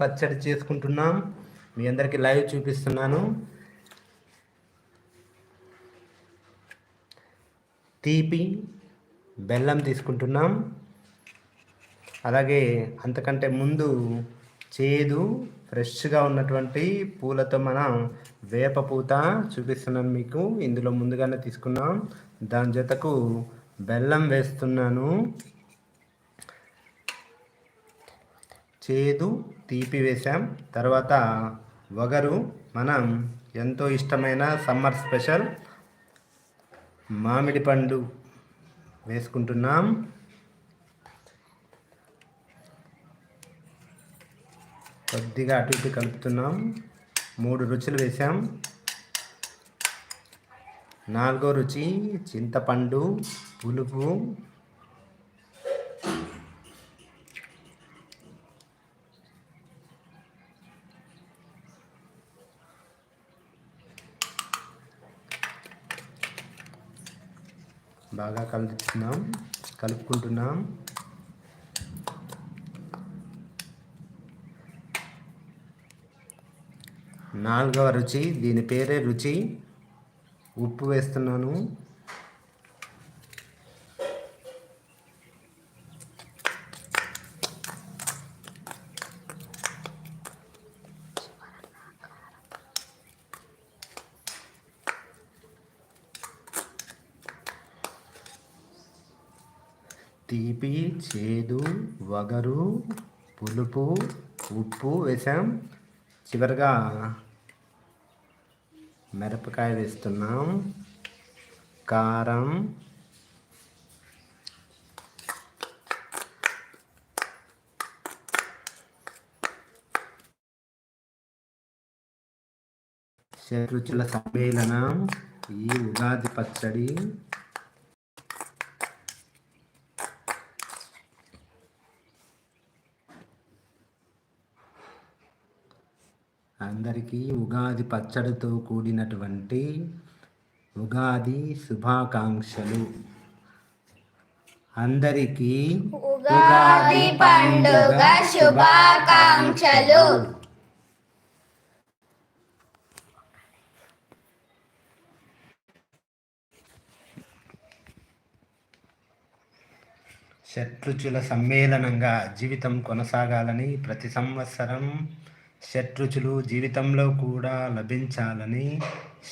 పచ్చడి చేసుకుంటున్నాం. మీ అందరికీ లైవ్ చూపిస్తున్నాను. తీపి బెల్లం తీసుకుంటున్నాం. అలాగే అంతకంటే ముందు చేదు ఫ్రెష్గా ఉన్నటువంటి పూలతో మనం వేప పూత చూపిస్తున్నాను మీకు. ఇందులో ముందుగానే తీసుకున్నాం. దాని జతకు బెల్లం వేస్తున్నాను. చేదు తీపి వేసాం తర్వాత వగరు మనం ఎంతో ఇష్టమైన సమ్మర్ స్పెషల్ మామిడి పండు వేసుకుంటున్నాం. కొద్దిగా అటు ఇటు కలుపుతున్నాం. మూడు రుచులు వేసాం నాలుగో రుచి చింతపండు పులుపు బాగా కలుపుతున్నాం. కలుపుకుంటున్నాం. నాలుగవ రుచి దీని పేరే రుచి. ఉప్పు వేస్తున్నాను. తీపి చేదు వగరు పులుపు ఉప్పు వేసాం చివరిగా మిరపకాయ వేస్తున్నాం. కారం. షడ్రుచుల సమ్మేళనం. ఈ ఉగాది పచ్చడి అందరికీ ఉగాది పచ్చడితో కూడినటువంటి ఉగాది శుభాకాంక్షలు. అందరికీ ఉగాది పండుగ శుభాకాంక్షలు. షట్రుచుల సమ్మేళనంగా జీవితం కొనసాగాలని ప్రతి సంవత్సరం షట్రుచులు జీవితంలో కూడా లభించాలని